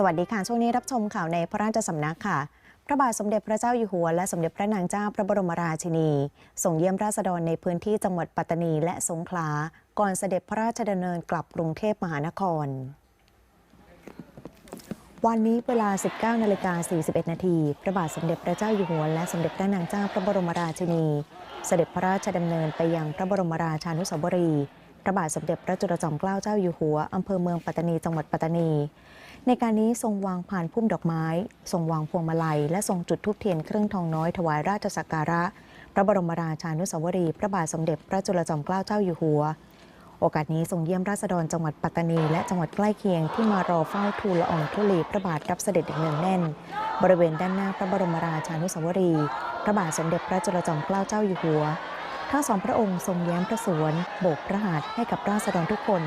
สวัสดีค่ะ ช่วงนี้รับชมข่าวในพระราชสำนักค่ะ พระบาทสมเด็จพระเจ้าอยู่หัว และสมเด็จพระนางเจ้าพระบรมราชินีส่งเยี่ยมราษฎรในพื้นที่จังหวัดปัตตานีและสงขลา ก่อนเสด็จพระราชดำเนินกลับกรุงเทพมหานคร วันนี้เวลา 19นาฬิกา41 นาทีพระบาทสมเด็จพระเจ้าอยู่หัว และสมเด็จพระนางเจ้าพระบรมราชินี เสด็จพระราชดำเนินไปยังพระบรมราชานุสาวรีย์พระบาทสมเด็จพระจุลจอมเกล้าเจ้าอยู่หัวอำเภอเมืองปัตตานีจังหวัดปัตตานี ในการนี้ทรงวางผ่านพุ่มดอกไม้ ทรงวางพวงมาลัย และทรงจุดธูปเทียนเครื่องทองน้อยถวายราชสักการะ พระบรมราชานุสาวรีย์พระบาทสมเด็จพระจุลจอมเกล้าเจ้าอยู่หัว โอกาสนี้ทรงเยี่ยมราษฎรจังหวัดปัตตานี และจังหวัดใกล้เคียงที่มารอเฝ้าทูลละอองธุลีพระบาทรับเสด็จอย่างเนืองแน่น บริเวณด้านหน้าพระบรมราชานุสาวรีย์พระบาทสมเด็จพระจุลจอมเกล้าเจ้าอยู่หัวทั้งสองพระองค์ทรงแย้มพระสวนโบกพระหัตถ์ให้กับราษฎรทุกคน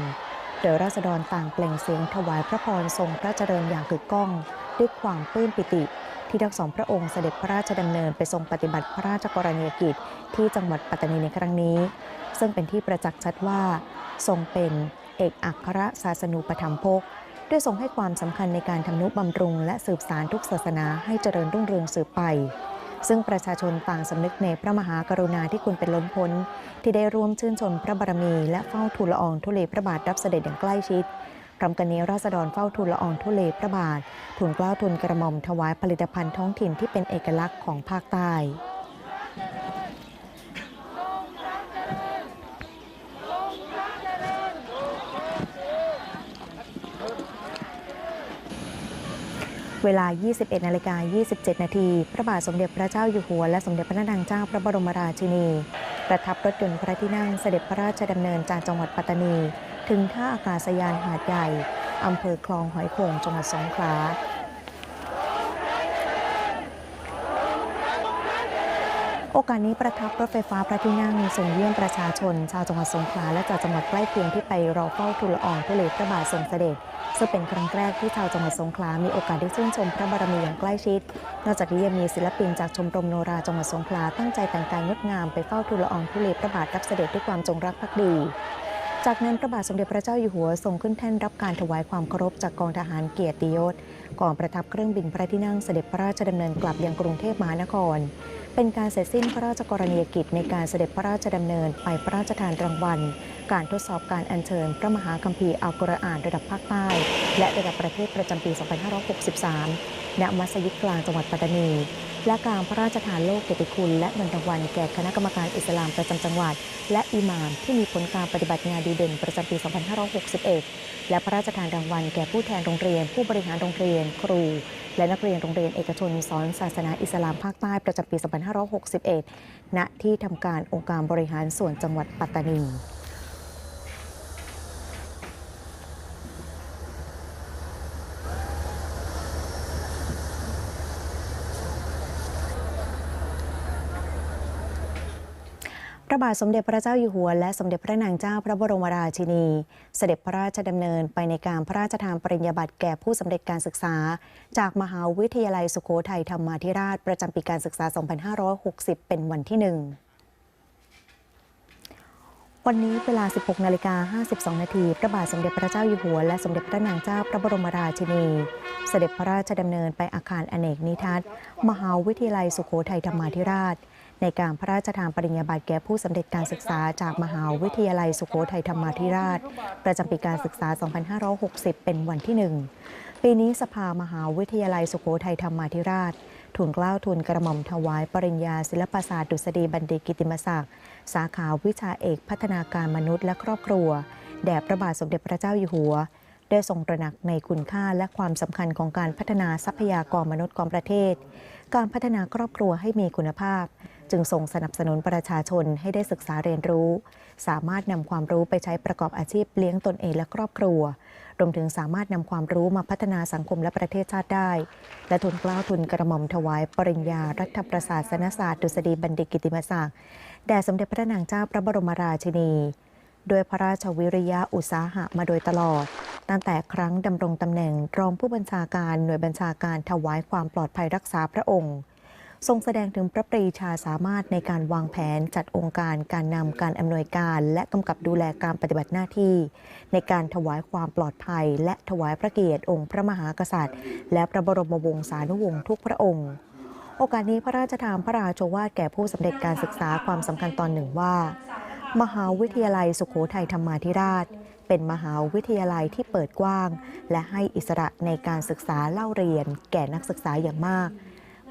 โดยราษฎรต่างเปล่งเสียงถวายพระพรทรงพระเจริญอย่างกึกก้อง ด้วยความปลื้มปิติ ที่ทั้งสองพระองค์เสด็จพระราชดำเนินไปทรงปฏิบัติพระราชกรณียกิจ ที่จังหวัดปัตตานีในครั้งนี้ ซึ่งเป็นที่ประจักษ์ชัดว่า ทรงเป็นเอกอัครศาสนูปถัมภกด้วยทรงให้ความสำคัญในการทำนุบำรุงและสืบสารทุกศาสนาให้เจริญรุ่งเรืองสืบไป ซึ่งประชาชนต่างสำนึกในพระมหากรุณาที่คุณเป็นล้นพ้น ที่ได้ร่วมชื่นชมพระบารมี และเฝ้าทูลละอองทุลีพระบาทรับเสด็จอย่างใกล้ชิดพร้อมกันนี้ราษฎรเฝ้าทูลละอองทุลีพระบาททูลเกล้าทูลกระหม่อมถวายผลิตภัณฑ์ท้องถิ่นที่เป็นเอกลักษณ์ของภาคใต้ เวลา 21นาฬิกา27 นาที พระบาทสมเด็จพระเจ้าอยู่หัว และสมเด็จพระนางเจ้าพระบรมราชินี ประทับรถยนต์พระที่นั่งเสด็จพระราชดำเนินจากจังหวัดปัตตานี ถึงท่าอากาศยานหาดใหญ่อำเภอคลองหอยโข่งจังหวัดสงขลาโอกาสนี้ประทับรถไฟฟ้าพระที่นั่งส่งเยี่ยมประชาชน ชาวจังหวัดสงขลาและจากจังหวัดใกล้เคียงที่ไปรอเฝ้าทูลละอองธุลีพระบาททรงเสด็จ ซึ่งเป็นครั้งแรกที่ชาวจังหวัดสงขลา มีโอกาสได้ชื่นชมพระบารมีอย่างใกล้ชิด นอกจากนี้ยังมีศิลปินจากชมรมโนราจังหวัดสงขลาตั้งใจแต่งกายงดงามไปเฝ้าทูลละอองธุลีพระบาทรับเสด็จด้วยความจงรักภักดีจากนั้นพระบาทสมเด็จพระเจ้าอยู่หัวทรงขึ้นแท่นรับการถวายความเคารพจากกองทหารเกียรติยศก่อนประทับเครื่องบินพระที่นั่งเสด็จพระราชดำเนินกลับยังกรุงเทพมหานคร เป็นการเสร็จสิ้นพระราชกรณียกิจในการเสด็จพระราชดำเนินไปพระราชทานรางวัล การทดสอบการอัญเชิญ พระมหาคัมภีร์อัลกุรอานระดับภาคใต้ และระดับประเทศประจำปี 2563 ณ มัสยิดกลางจังหวัดปัตตานี และการพระราชทานโลกเกียรติคุณ และเงินรางวัลแก่คณะกรรมการอิสลามประจำจังหวัด และอิหม่ามที่มีผลการปฏิบัติงานดีเด่นประจำปี 2561 และพระราชทานรางวัลแก่ผู้แทนโรงเรียน ผู้บริหารโรงเรียน ครู และนักเรียนโรงเรียนเอกชนสอนศาสนาอิสลามภาคใต้ประจำปี 2561 ณ ที่ทำการองค์การบริหารส่วนจังหวัดปัตตานี ระบาทสมเด็จพระเจ้าอยู่หัว และสมเด็จพระนางเจ้าพระบรมราชินี เสด็จพระราชดำเนินไปในการพระราชทานปริญญาบัตรแก่ผู้สำเร็จการศึกษา จากมหาวิทยาลัยสุโขทัยธรรมาธิราชประจำปีการศึกษา 2560 เป็นวันที่หนึ่งวันนี้เวลา 16 นาฬิกา 52 นาที พระบาทสมเด็จพระเจ้าอยู่หัว และสมเด็จพระนางเจ้าพระบรมราชินี เสด็จพระราชดำเนินไปอาคารอเนกนิทัศน์มหาวิทยาลัยสุโขทัยธรรมาธิราช ในการพระราชทานปริญญาบัตรแก่ผู้สำเร็จการศึกษาจากมหาวิทยาลัยสุโขทัยธรรมาธิราช ประจำปีการศึกษา 2560 เป็นวันที่หนึ่งปีนี้สภามหาวิทยาลัยสุโขทัยธรรมาธิราชทูลเกล้าวทูลกระหม่อมถวายปริญญาศิลปศาสตร์ดุษฎีบัณฑิตกิติมศักดิ์สาขาวิชาเอกพัฒนาการมนุษย์และครอบครัว แด่พระบาทสมเด็จพระเจ้าอยู่หัว ได้ทรงตระหนักในคุณค่าและความสำคัญของการพัฒนาทรัพยากรมนุษย์ของประเทศ การพัฒนาครอบครัวให้มีคุณภาพ จึงทรงสนับสนุนประชาชนให้ได้ศึกษาเรียนรู้ สามารถนำความรู้ไปใช้ประกอบอาชีพเลี้ยงตนเองและครอบครัว รวมถึงสามารถนำความรู้มาพัฒนาสังคมและประเทศชาติได้ และทุนกล้าวทุนกระหม่อมถวายปริญญา รัฐประศาสนศาสตร์ดุษฎีบัณฑิตกิติมศักดิ์แด่สมเด็จพระนางเจ้าพระบรมราชินีด้วยพระราชวิริยะอุตสาหะมาโดยตลอด ตั้งแต่ครั้งดำรงตำแหน่งรองผู้บัญชาการหน่วยบัญชาการถวายความปลอดภัยรักษาพระองค์ ทรงแสดงถึงพระปรีชาสามารถในการวางแผนจัดองค์การการนำการอำนวยการ และกำกับดูแลการปฏิบัติหน้าที่ ในการถวายความปลอดภัย และถวายพระเกียรติองค์พระมหากษัตริย์ และพระบรมวงศานุวงศ์ทุกพระองค์ โอกาสนี้พระราชทานพระราชวาทแก่ผู้สำเร็จการศึกษาความสำคัญตอนหนึ่งว่า มหาวิทยาลัยสุขโขทัยธรรมาธิราชเป็นมหาวิทยาลัยที่เปิดกว้าง และให้อิสระในการศึกษาเล่าเรียนแก่นักศึกษาอย่างมาก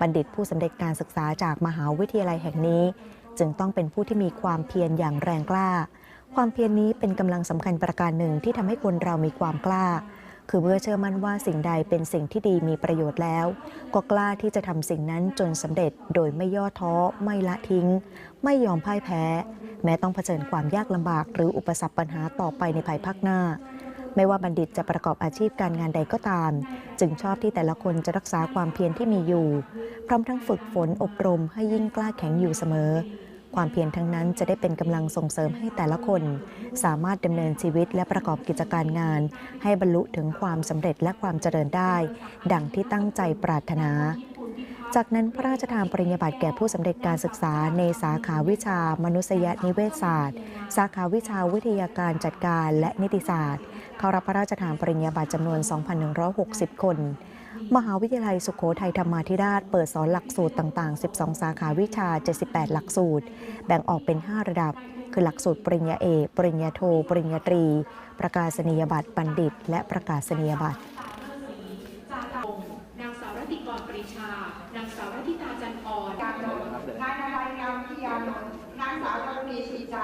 บัณฑิตผู้สำเร็จการศึกษาจากมหาวิทยาลัยแห่งนี้ จึงต้องเป็นผู้ที่มีความเพียรอย่างแรงกล้า ความเพียรนี้เป็นกำลังสำคัญประการหนึ่งที่ทำให้คนเรามีความกล้า คือเมื่อเชื่อมั่นว่าสิ่งใดเป็นสิ่งที่ดีมีประโยชน์แล้ว ก็กล้าที่จะทำสิ่งนั้นจนสำเร็จโดยไม่ย่อท้อ ไม่ละทิ้ง ไม่ยอมพ่ายแพ้ แม้ต้องเผชิญความยากลำบาก หรืออุปสรรคปัญหาต่อไปในภายภาคหน้า ไม่ว่าบัณฑิตจะประกอบอาชีพการงานใดก็ตาม จึงชอบที่แต่ละคนจะรักษาความเพียรที่มีอยู่ พร้อมทั้งฝึกฝนอบรมให้ยิ่งกล้าแข็งอยู่เสมอ ความเพียรทั้งนั้นจะได้เป็นกำลังส่งเสริมให้แต่ละคน สามารถดำเนินชีวิตและประกอบกิจการงาน ให้บรรลุถึงความสำเร็จและความเจริญได้ ดังที่ตั้งใจปรารถนา จากนั้นพระราชทานปริญญาบัตรแก่ผู้สำเร็จการศึกษาในสาขาวิชา มนุษยนิเวศศาสตร์ สาขาวิชาวิทยาการจัดการและนิติศาสตร์ เข้ารับพระราชทานปริญญาบัตรจำนวน 2,160 คน มหาวิทยาลัยสุขโขทัยธรรมาธิราช เปิดสอนหลักสูตรต่างๆ 12 สาขาวิชา 78 หลักสูตร แบ่งออกเป็น 5 ระดับ คือหลักสูตรปริญญาเอก ปริญญาโท ปริญญาตรี ประกาศนียบัตรบัณฑิต และประกาศนียบัตร นางสาวรัติกรปรีชา นางสาวรัติตาจันอ่อน การนนท์นายนารายณ์งามพิยานนท์นางสาวดวงดีศรีใจ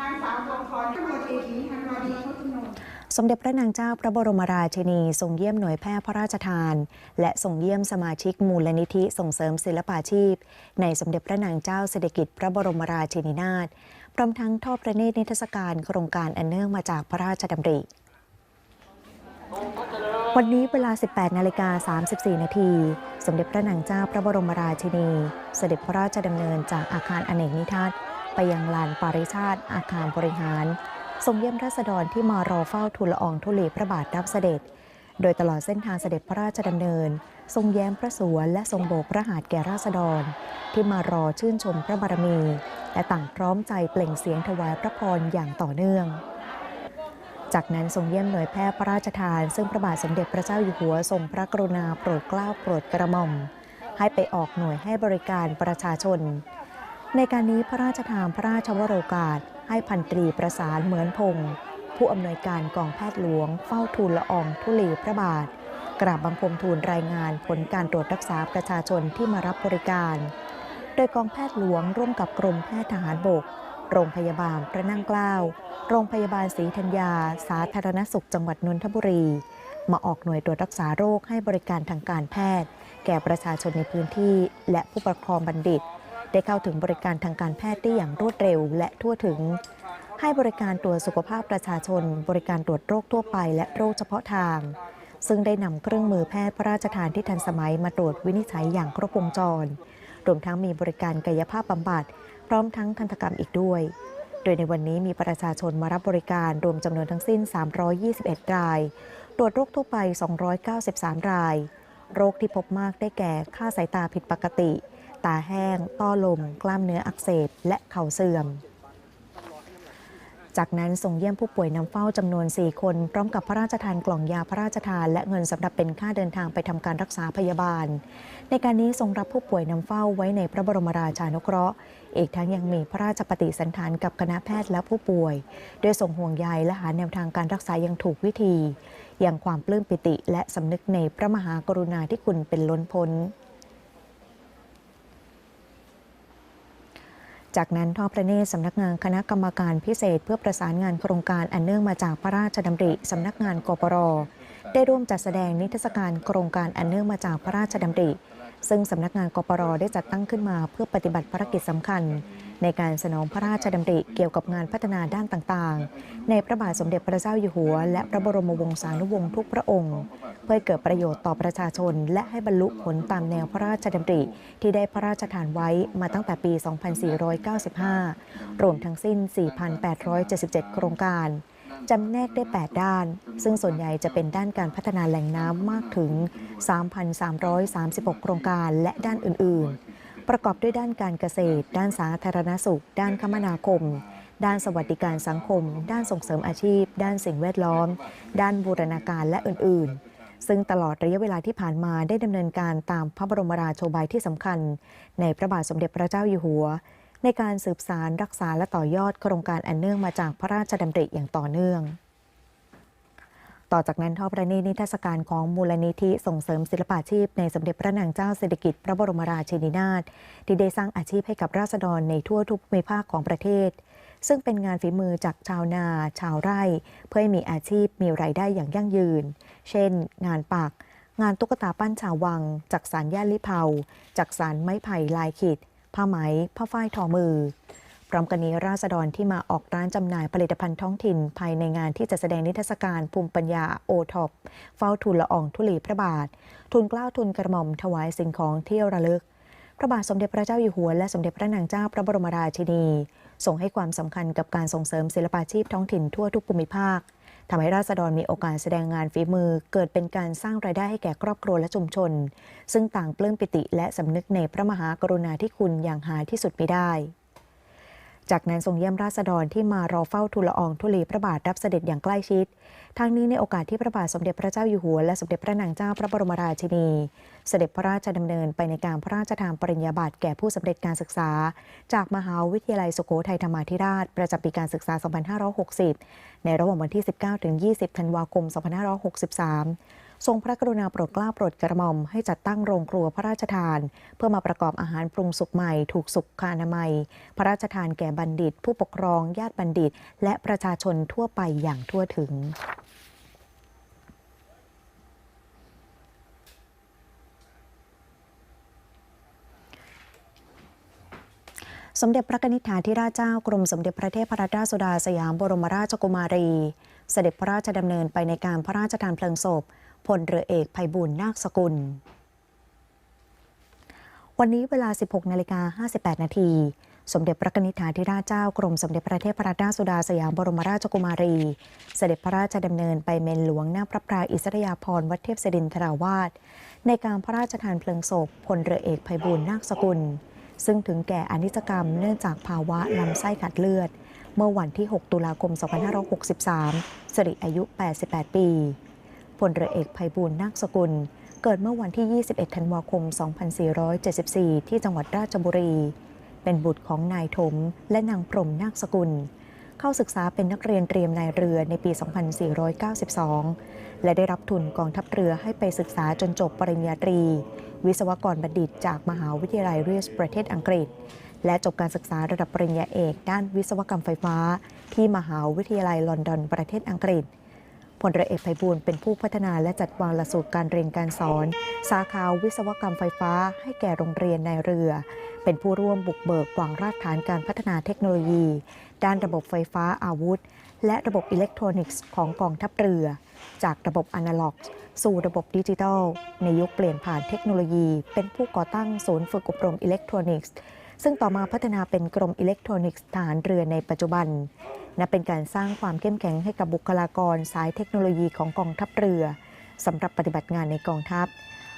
นางสาวดวงพรตำรวจเอกหญิงธันวารีพุทธนนท์ สมเด็จพระนางเจ้าพระบรมราชินี ทรงเยี่ยมหน่วยแพทย์พระราชทาน และทรงเยี่ยมสมาชิกมูลนิธิส่งเสริมศิลปาชีพ ในสมเด็จพระนางเจ้าเศรษฐกิจพระบรมราชินีนาถพร้อมทั้งทอดพระเนตรนิทรรศการโครงการอันเนื่องมาจากพระราชดำริวันนี้เวลา 18 นาฬิกา 34 นาที สมเด็จพระนางเจ้าพระบรมราชินี เสด็จพระราชดำเนินจากอาคารอเนกนิทัศน์ไปยังลานปาริชาติอาคารบริหาร ทรงเยี่ยมราษฎรที่มารอเฝ้าทูลละอองธุลีพระบาทรับเสด็จ โดยตลอดเส้นทางเสด็จพระราชดำเนิน ทรงแย้มพระสวนและทรงโบกพระหาฏแก่ราษฎร ที่มารอชื่นชมพระบารมี และต่างพร้อมใจเปล่งเสียงถวายพระพรอย่างต่อเนื่อง จากนั้นทรงเยี่ยมหน่วยแพทย์พระราชทาน ซึ่งพระบาทสมเด็จพระเจ้าอยู่หัวทรงพระกรุณาโปรดเกล้าโปรดกระหม่อมให้ไปออกหน่วยให้บริการประชาชน ในการนี้พระราชทานพระราชวโรกาส ให้พันตรีประสานเหมือนพงศ์ผู้อำนวยการกองแพทย์หลวง เฝ้าทูลละอองธุลีพระบาท กราบบังคมทูลรายงานผลการตรวจรักษาประชาชนที่มารับบริการ โดยกองแพทย์หลวงร่วมกับกรมแพทย์ทหารบก โรงพยาบาลพระนั่งเกล้า โรงพยาบาลศรีธัญญา สาธารณสุขจังหวัดนนทบุรี มาออกหน่วยตรวจรักษาโรคให้บริการทางการแพทย์ แก่ประชาชนในพื้นที่ และผู้ปกครองบัณฑิต ได้เข้าถึงบริการทางการแพทย์ได้อย่างรวดเร็วและทั่วถึง ให้บริการตรวจสุขภาพประชาชน บริการตรวจโรคทั่วไปและโรคเฉพาะทาง ซึ่งได้นำเครื่องมือแพทย์พระราชทานที่ทันสมัยมาตรวจวินิจฉัยอย่างครบวงจร รวมทั้งมีบริการกายภาพบำบัดพร้อมทั้งทันตกรรมอีกด้วย โดยในวันนี้มีประชาชนมารับบริการรวมจำนวนทั้งสิ้น 321 ราย ตรวจโรคทั่วไป 293 ราย โรคที่พบมากได้แก่ค่าสายตาผิดปกติ ตาแห้ง ต้อลม กล้ามเนื้ออักเสบ และเข่าเสื่อม จากนั้นส่งเยี่ยมผู้ป่วยนำเฝ้าจำนวน 4 คน พร้อมกับพระราชทานกล่องยาพระราชทาน และเงินสำหรับเป็นค่าเดินทางไปทำการรักษาพยาบาล ในการนี้ทรงรับผู้ป่วยนำเฝ้าไว้ในพระบรมราชานุเคราะห์ อีกทั้งยังมีพระราชปฏิสันถานกับคณะแพทย์และผู้ป่วยโดยส่งห่วงใยและหาแนวทางการรักษาอย่างถูกวิธี อย่างความปลื้มปิติ และสำนึกในพระมหากรุณาธิคุณเป็นล้นพ้น จากนั้นทอดพระเนตรสำนักงานคณะกรรมการพิเศษ เพื่อประสานงานโครงการอันเนื่องมาจากพระราชดำริสำนักงานกปรได้ร่วมจัดแสดงนิทรรศการโครงการอันเนื่องมาจากพระราชดำริ ซึ่งสำนักงานกปรได้จัดตั้งขึ้นมาเพื่อปฏิบัติภารกิจสำคัญ ในการสนองพระราชดำริเกี่ยวกับงานพัฒนาด้านต่างๆ ในพระบาทสมเด็จพระเจ้าอยู่หัว และพระบรมวงศานุวงศ์ทุกพระองค์ เพื่อเกิดประโยชน์ต่อประชาชน และให้บรรลุผลตามแนวพระราชดำริ ที่ได้พระราชทานไว้มาตั้งแต่ปี 2495 รวมทั้งสิ้น 4,877 โครงการจำแนกได้ 8 ด้าน ซึ่งส่วนใหญ่จะเป็นด้านการพัฒนาแหล่งน้ำมากถึง 3,336 โครงการและด้านอื่น ๆ ประกอบด้วยด้านการเกษตร ด้านสาธารณสุข ด้านคมนาคม ด้านสวัสดิการสังคม ด้านส่งเสริมอาชีพ ด้านสิ่งแวดล้อม ด้านบูรณาการและอื่น ๆ ซึ่งตลอดระยะเวลาที่ผ่านมาได้ดำเนินการตามพระบรมราโชบายที่สำคัญ ในพระบาทสมเด็จพระเจ้าอยู่หัว ในการสืบสารรักษาและต่อยอดโครงการอันเนื่องมาจากพระราชดำริอย่างต่อเนื่อง ต่อจากนั้นทอดพระเนตรนิทรรศการของมูลนิธิส่งเสริมศิลปาชีพ ในสมเด็จพระนางเจ้าสิริกิติ์พระบรมราชินีนาถที่ได้สร้างอาชีพให้กับราษฎรในทั่วทุกภูมิภาคของประเทศ ซึ่งเป็นงานฝีมือจากชาวนา ชาวไร่ เพื่อให้มีอาชีพมีรายได้อย่างยั่งยืน เช่น งานปัก งานตุ๊กตาปั้นชาววังจากสารย่าลิเผาจากสารไม้ไผ่ลายขีดผ้าไหมผ้าฝ้ายทอมือ พร้อมกันนี้ราษฎรที่มาออกร้านจำหน่ายผลิตภัณฑ์ท้องถิ่น ภายในงานที่จะแสดงนิทรรศการภูมิปัญญาโอท็อปเฝ้าทูลละอองธุลีพระบาท ทุนกล้าวทุนกระหม่อมถวายสิ่งของที่ระลึก พระบาทสมเด็จพระเจ้าอยู่หัวและสมเด็จพระนางเจ้าพระบรมราชินีทรงให้ความสำคัญกับการส่งเสริมศิลปาชีพท้องถิ่นทั่วทุกภูมิภาคทำให้ราษฎรมีโอกาสแสดงงานฝีมือ เกิดเป็นการสร้างรายได้ให้แก่ครอบครัวและชุมชน ซึ่งต่างปลื้มปิติและสำนึกในพระมหากรุณาธิคุณอย่างหาที่สุดไม่ได้ จากนั้นทรงเยี่ยมราษฎรที่มารอเฝ้าทูลละอองธุลีพระบาทรับเสด็จอย่างใกล้ชิด ทั้งนี้ในโอกาสที่พระบาทสมเด็จพระเจ้าอยู่หัวและสมเด็จพระนางเจ้าพระบรมราชินี เสด็จพระราชดำเนินไปในการพระราชทานปริญญาบัตรแก่ผู้สำเร็จการศึกษา จากมหาวิทยาลัยสุโขทัยธรรมาธิราช ประจำปีการศึกษา 2560 ในระหว่างวันที่ 19-20 ธันวาคม 2563 ทรงพระกรุณาโปรดเกล้าโปรดกระหม่อมให้จัดตั้งโรงครัวพระราชทาน เพื่อมาประกอบอาหารปรุงสุกใหม่ ถูกสุขอนามัย พระราชทานแก่บัณฑิต ผู้ปกครองญาติบัณฑิต และประชาชนทั่วไปอย่างทั่วถึงสมเด็จพระนิธิฐาธิราชเจ้ากรมสมเด็จพระเทพรัตนราชสุดาสยามบรมราชกุมารี เสด็จพระราชดำเนินไปในการพระราชทานเพลิงศพ พลเรือเอกภัยบุญนาคสกุล วันนี้เวลา 16 นาฬิกา58 นาทีสมเด็จพระนิธิาธิราชเจ้ากรมสมเด็จพระเทพรัตนราชสุดาสยามบรมราชกุมารี เสด็จพระราชดำเนินไปเมนหลวงหน้าพระพราอิสริยาภรณ์วัดเทพศิรินทราวาสในการพระราชทานเพลิงศพพลเรือเอกภัยบุญนาคสกุล ซึ่งถึงแก่อนิจกรรมเนื่องจากภาวะลำไส้ขาดเลือด เมื่อวันที่ 6 ตุลาคม 2563 สิริอายุ 88 ปี พลเรือเอกภัยบูลนาคสกุล เกิดเมื่อวันที่ 21 ธันวาคม 2474 ที่จังหวัดราชบุรี เป็นบุตรของนายถมและนางพรหมนาคสกุล เข้าศึกษาเป็นนักเรียนเตรียมนายเรือในปี 2492 และได้รับทุนกองทัพเรือให้ไปศึกษาจนจบปริญญาตรี วิศวกรบัณฑิตจากมหาวิทยาลัยเรียสประเทศอังกฤษและจบการศึกษาระดับปริญญาเอก ด้านวิศวกรรมไฟฟ้า ที่มหาวิทยาลัยลอนดอนประเทศอังกฤษ พลเรือเอกไพบูลเป็นผู้พัฒนาและจัดวางหลักสูตรการเรียนการสอน สาขาวิศวกรรมไฟฟ้า ให้แก่โรงเรียนในเรือ เป็นผู้ร่วมบุกเบิกวางรากฐานการพัฒนาเทคโนโลยี ด้านระบบไฟฟ้าอาวุธ และระบบอิเล็กทรอนิกส์ของกองทัพเรือ จากระบบอนาล็อก สู่ระบบดิจิทัล ในยุคเปลี่ยนผ่านเทคโนโลยี เป็นผู้ก่อตั้งศูนย์ฝึกอบรมอิเล็กทรอนิกส์ซึ่งต่อมาพัฒนาเป็นกรมอิเล็กทรอนิกส์ทหารเรือในปัจจุบัน นับเป็นการสร้างความเข้มแข็งให้กับบุคลากรสายเทคโนโลยีของกองทัพเรือสำหรับปฏิบัติงานในกองทัพ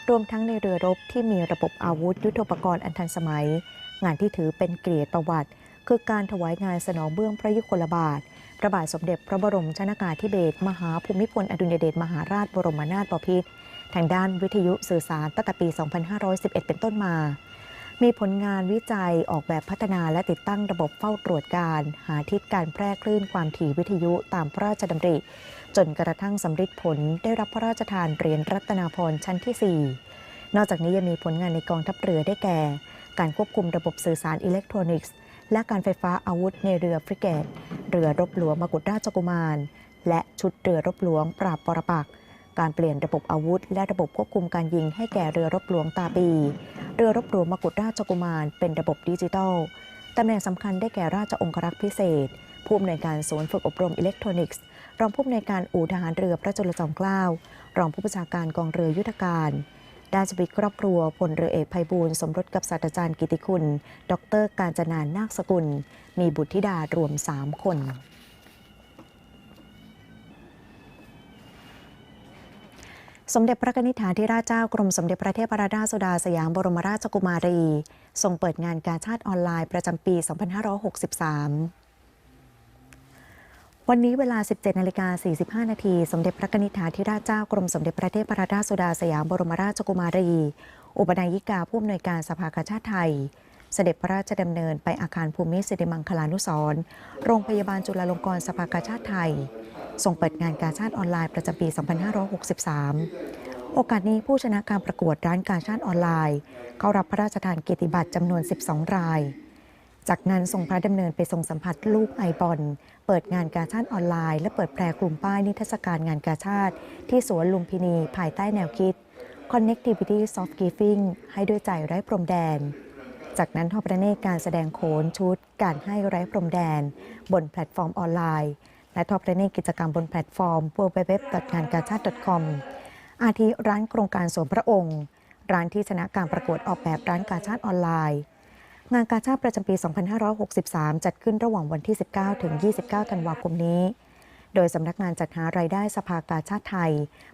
รวมทั้งในเรือรบที่มีระบบอาวุธยุทโธปกรณ์อันทันสมัย งานที่ถือเป็นเกียรติประวัติ คือการถวายงานสนองเบื้องพระยุคลบาท พระบาทสมเด็จพระบรมชนากาธิเบศรมหาภูมิพลอดุลยเดชมหาราชบรมนาถบพิตรทางด้านวิทยุสื่อสารตั้งแต่ปี 2511 เป็นต้นมา มีผลงานวิจัยออกแบบพัฒนาและติดตั้งระบบเฝ้าตรวจการ หาทิศการแพร่คลื่นความถี่วิทยุตามพระราชดำริ จนกระทั่งสำเร็จผลได้รับพระราชทานเหรียญรัตนาพรชั้นที่ 4 นอกจากนี้ยังมีผลงานในกองทัพเรือได้แก่ การควบคุมระบบสื่อสารอิเล็กทรอนิกส์ และการไฟฟ้าอาวุธในเรือฟริเกต เรือรบหลวงมกุฎราชกุมาร และชุดเรือรบหลวงปราบปรปักษ์ การเปลี่ยนระบบอาวุธ และระบบควบคุมการยิงให้แก่เรือรบหลวงตาปี เรือรบหลวงมกุฎราชกุมารเป็นระบบดิจิทัลตำแหน่งสำคัญได้แก่ราชองครักษ์พิเศษ ผู้อำนวยการศูนย์ฝึกอบรมอิเล็กทรอนิกส์ รองผู้อำนวยการอู่ทหารเรือพระจุลจอมเกล้า รองผู้บัญชาการกองเรือยุทธการด้านชีวิตครอบครัวพลเรือเอกภัยบูลสมรสกับศาสตราจารย์กิติคุณ ดร การจนานนาคสกุล มีบุตรธิดารวม 3 คน สมเด็จพระนิธิฐาธิราชเจ้ากรมสมเด็จพระเทพรัตนราชสุดาสยามบรมราชกุมารี ทรงเปิดงานกาชาติออนไลน์ประจำปี 2563 วันนี้เวลา 17นาฬิกา45นาทีสมเด็จพระนิธิฐาธิราชเจ้ากรมสมเด็จพระเทพรัตนราชสุดาสยามบรมราชกุมารี อุปนายิกาผู้อำนวยการสภากาชาติไทย เสด็จพระราชดำเนินไปอาคารภูมิสิริมังคลานุสรณ์โรงพยาบาลจุฬาลงกรณ์สภากาชาติไทย ส่งเปิดงานกาชาติออนไลน์ประจำปี 2563 โอกาสนี้ผู้ชนะการประกวดร้านกาชาติออนไลน์ เข้ารับพระราชทานเกียรติบัตรจำนวน 12 ราย จากนั้นส่งพระดำเนินไปทรงสัมผัสลูกไอบอลเปิดงานกาชาติออนไลน์ และเปิดแพรกลุ่มป้ายนิทรรศการงานกาชาติ ที่สวนลุมพินีภายใต้แนวคิด Connectivity Soft Giving ให้ด้วยใจไร้พรมแดนจากนั้นทอดพระเนตรการแสดงโขนชุด การให้ไร้พรมแดน บนแพลตฟอร์มออนไลน์ และท็อดพระเนตรกิจกรรมบนแพลตฟอร์ม www.ngankachat.com อาทิร้านโครงการสวนพระองค์ ร้านที่ชนะการประกวดออกแบบร้านกาชาติออนไลน์ งานกาชาติประจำปี 2563 จัดขึ้นระหว่างวันที่ 19 ถึง 29 ธันวาคมนี้ โดยสำนักงานจัดหารายได้สภากาชาติไทย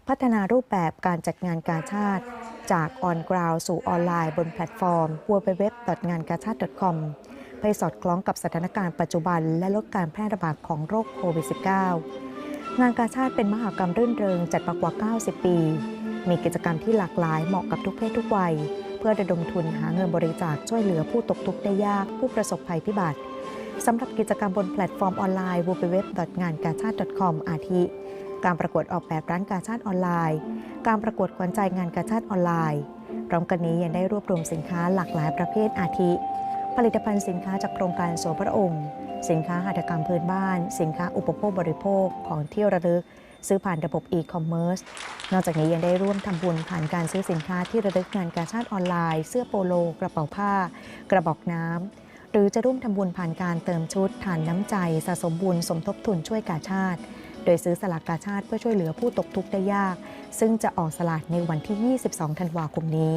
พัฒนารูปแบบการจัดงานกาชาติ จากออนกราวสู่ออนไลน์บนแพลตฟอร์ม www.ngankachat.com ไปสอดคล้องกับสถานการณ์ปัจจุบัน และลดการแพร่ระบาดของโรคโควิด -19 งานกาชาติเป็นมหากรรมรื่นเริงจัดมากว่า 90 ปี มีกิจกรรมที่หลากหลายเหมาะกับทุกเพศทุกวัย เพื่อระดมทุนหาเงินบริจาคช่วยเหลือผู้ตกทุกข์ได้ยากผู้ประสบภัยพิบัติสำหรับกิจกรรมบนแพลตฟอร์มออนไลน์ www.ngankachat.com อาทิ การประกวดออกแบบร้านกาชาติออนไลน์ การประกวดขวัญใจงานกาชาติออนไลน์พร้อมกันนี้ยังได้รวบรวมสินค้าหลากหลายประเภทอาทิ ผลิตภัณฑ์สินค้าจากโครงการโสพระองค์ สินค้าหัตถกรรมพื้นบ้าน สินค้าอุปโภคบริโภคของที่ระลึก ซื้อผ่านระบบอีคอมเมิร์ซนอกจากนี้ยังได้ร่วมทำบุญผ่านการซื้อสินค้าที่ระลึกงานกาชาติออนไลน์ เสื้อโปโล กระเป๋าผ้า กระบอกน้ำหรือจะร่วมทำบุญผ่านการเติมชุดฐานน้ำใจ สะสมบุญสมทบทุนช่วยกาชาติ โดยซื้อสลากกาชาติเพื่อช่วยเหลือผู้ตกทุกข์ได้ยาก ซึ่งจะออกสลากในวันที่ 22 ธันวาคมนี้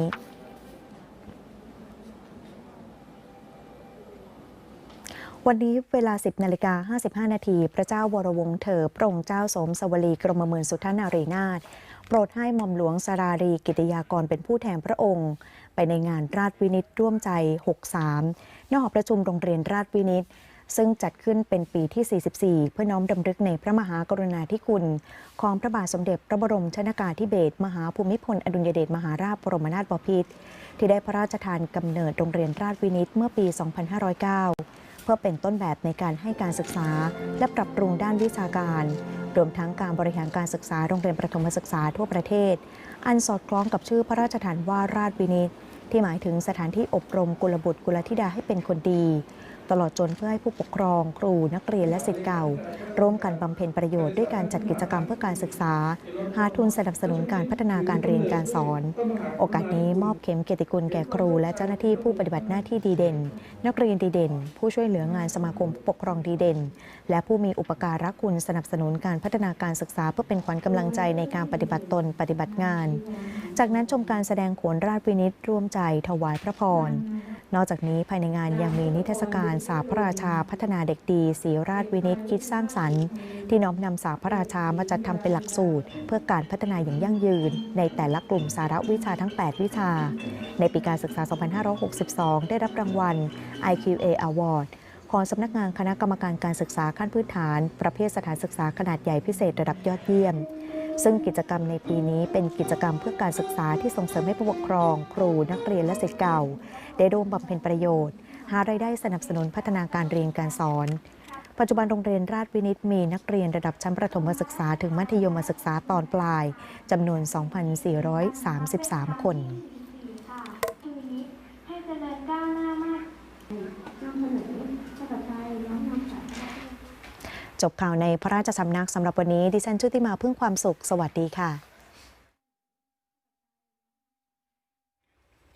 วันนี้เวลา 10 นาฬิกา 55 นาที พระเจ้าวรวงศ์เถอพระองค์เจ้าสมสวลีกรมเมืองสุทธนารีนาถโปรดให้หม่อมหลวงสรารีกิติยากรเป็นผู้แทนพระองค์ ไปในงานราชวินิตร่วมใจ 63ณหอประชุมโรงเรียนราชวินิต ซึ่งจัดขึ้นเป็นปีที่ 44 เพื่อน้อมดำลึกในพระมหากรุณาธิคุณ ของพระบาทสมเด็จพระบรมชนากาธิเบศรมหาภูมิพลอดุลยเดชมหาราชบรมนาถบพิตรที่ได้พระราชทานกำเนิดโรงเรียนราชวินิตเมื่อปี 2509เพื่อเป็นต้นแบบในการให้การศึกษา และปรับปรุงด้านวิชาการ รวมทั้งการบริหารการศึกษาโรงเรียนประถมศึกษาทั่วประเทศ อันสอดคล้องกับชื่อพระราชทานว่าราชวินิตที่หมายถึงสถานที่อบรมกุลบุตรกุลธิดาให้เป็นคนดี ตลอดจนเพื่อให้ผู้ปกครอง ครูนักเรียนและศิษย์เก่า ร่วมกันบำเพ็ญประโยชน์ด้วยการจัดกิจกรรมเพื่อการศึกษา หาทุนสนับสนุนการพัฒนาการเรียนการสอน โอกาสนี้มอบเข็มเกียรติคุณแก่ครู และเจ้าหน้าที่ผู้ปฏิบัติหน้าที่ดีเด่น นักเรียนดีเด่น ผู้ช่วยเหลืองานสมาคมผู้ปกครองดีเด่น และผู้มีอุปการะคุณสนับสนุนการพัฒนาการศึกษา เพื่อเป็นขวัญกำลังใจในการปฏิบัติตนปฏิบัติงานจากนั้นชมการแสดงโขนราชวินิตร่วมใจถวายพระพร นอกจากนี้ภายในงานยังมีนิทรรศการสาพระราชาพัฒนาเด็กดีศรีราชวินิตคิดสร้างสรรค์ ที่น้อมนำสาพระราชามาจัดทำเป็นหลักสูตร เพื่อการพัฒนาอย่างยั่งยืน ในแต่ละกลุ่มสาระวิชาทั้ง 8 วิชา ในปีการศึกษา 2562 ได้รับรางวัล IQA Award ของสำนักงานคณะกรรมการการศึกษาขั้นพื้นฐาน ประเภทสถานศึกษาขนาดใหญ่พิเศษระดับยอดเยี่ยม ซึ่งกิจกรรมในปีนี้เป็นกิจกรรมเพื่อการศึกษาที่ส่งเสริมให้ผู้ปกครอง ครูนักเรียนและศิษย์เก่า ได้ร่วมบำเพ็ญประโยชน์ หารายได้สนับสนุนพัฒนาการเรียนการสอน ปัจจุบันโรงเรียนราชวินิตมีนักเรียนระดับชั้นประถมศึกษาถึงมัธยมศึกษาตอนปลายจำนวน 2,433 คน ค่ะทีนี้ให้เจริญก้าวหน้ามากนำเสนอภาษาไทยน้อมนำสา จบข่าวในพระราชสำนักสำหรับวันนี้ดิฉันชุติมาพึ่งความสุข สวัสดีค่ะ